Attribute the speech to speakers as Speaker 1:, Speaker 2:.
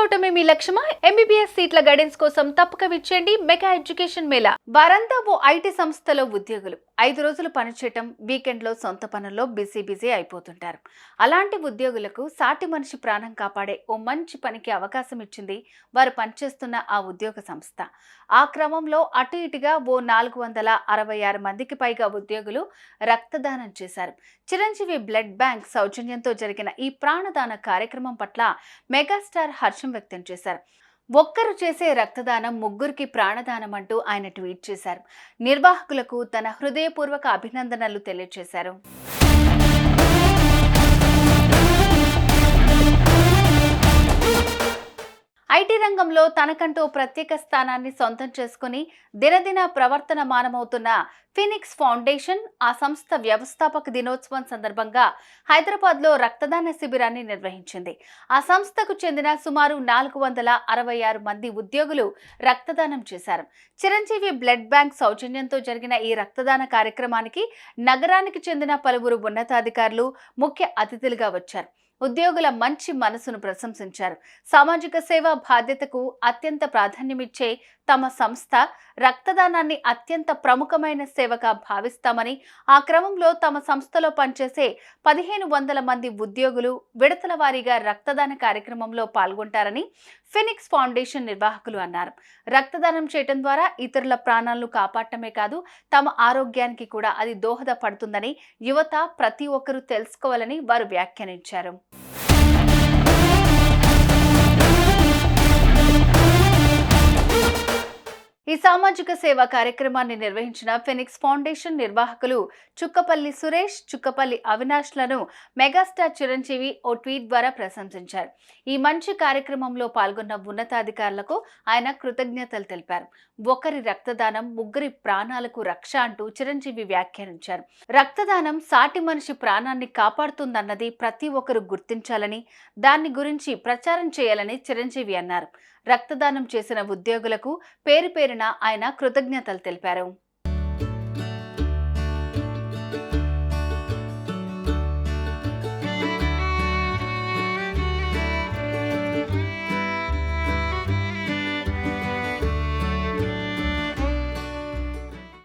Speaker 1: అవటమే మీ లక్ష్యమా? MBBS సీట్ల guidance కోసం తప్పక విచ్చేయండి మెగా ఎడ్యుకేషన్ మేళా. వారంతా ఓ ఐటీ సంస్థలో ఉద్యోగులు. ఐదు రోజులు పనిచేయటం వీకెండ్లో సొంత పనుల్లో బిజీ బిజీ అయిపోతుంటారు. అలాంటి ఉద్యోగులకు సాటి మనిషి ప్రాణం కాపాడే ఓ మంచి పనికి అవకాశం ఇచ్చింది వారు పనిచేస్తున్న ఆ ఉద్యోగ సంస్థ. ఆ క్రమంలో అటు ఇటుగా ఓ నాలుగు వందల అరవై ఆరు మందికి పైగా ఉద్యోగులు రక్తదానం చేశారు. చిరంజీవి బ్లడ్ బ్యాంక్ సౌజన్యంతో జరిగిన ఈ ప్రాణదాన కార్యక్రమం పట్ల మెగాస్టార్ హర్షం వ్యక్తం చేశారు. ఒక్కరు చేసే రక్తదానం ముగ్గురికి ప్రాణదానం అంటూ ఆయన ట్వీట్ చేశారు. నిర్వాహకులకు తన హృదయపూర్వక అభినందనలు తెలియజేశారు. ఐటీ రంగంలో తనకంటూ ప్రత్యేక స్థానాన్ని సొంతం చేసుకుని దినదిన ప్రవర్తన మానమవుతున్న ఫినిక్స్ ఫౌండేషన్ ఆ సంస్థ వ్యవస్థాపక దినోత్సవం సందర్భంగా హైదరాబాద్లో రక్తదాన శిబిరాన్ని నిర్వహించింది. ఆ సంస్థకు చెందిన సుమారు నాలుగు వందల అరవై ఆరు మంది ఉద్యోగులు రక్తదానం చేశారు. చిరంజీవి బ్లడ్ బ్యాంక్ సౌజన్యంతో జరిగిన ఈ రక్తదాన కార్యక్రమానికి నగరానికి చెందిన పలువురు ఉన్నతాధికారులు ముఖ్య అతిథులుగా వచ్చారు. ఉద్యోగుల మంచి మనసును ప్రశంసించారు. సామాజిక సేవ బాధ్యతకు అత్యంత ప్రాధాన్యమిచ్చే తమ సంస్థ రక్తదానాన్ని అత్యంత ప్రముఖమైన సేవగా భావిస్తామని ఆ క్రమంలో తమ సంస్థలో పనిచేసే పదిహేను వందల మంది ఉద్యోగులు విడతల వారీగా రక్తదాన కార్యక్రమంలో పాల్గొంటారని ఫినిక్స్ ఫౌండేషన్ నిర్వాహకులు అన్నారు. రక్తదానం చేయటం ద్వారా ఇతరుల ప్రాణాలను కాపాడటమే కాదు తమ ఆరోగ్యానికి కూడా అది దోహదపడుతుందని యువత ప్రతి ఒక్కరూ తెలుసుకోవాలని వారు వ్యాఖ్యానించారు. Thank you. ఈ సామాజిక సేవా కార్యక్రమాన్ని నిర్వహించిన ఫెనిక్స్ ఫౌండేషన్ నిర్వాహకులు చుక్కపల్లి సురేష్ చుక్కపల్లి అవినాష్లను మెగాస్టార్ చిరంజీవి ఓ ట్వీట్ ద్వారా ప్రశంసించారు. ఈ మంచి కార్యక్రమంలో పాల్గొన్న ఉన్నతాధికారులకు ఆయన కృతజ్ఞతలు తెలిపారు. ఒకరి రక్తదానం ముగ్గురి ప్రాణాలకు రక్ష అంటూ చిరంజీవి వ్యాఖ్యానించారు. రక్తదానం సాటి మనిషి ప్రాణాన్ని కాపాడుతుందన్నది ప్రతి ఒక్కరు గుర్తించాలని దాన్ని గురించి ప్రచారం చేయాలని చిరంజీవి అన్నారు. రక్తదానం చేసిన ఉద్యోగులకు పేరు పేరున ఆయన కృతజ్ఞతలు తెలిపారు.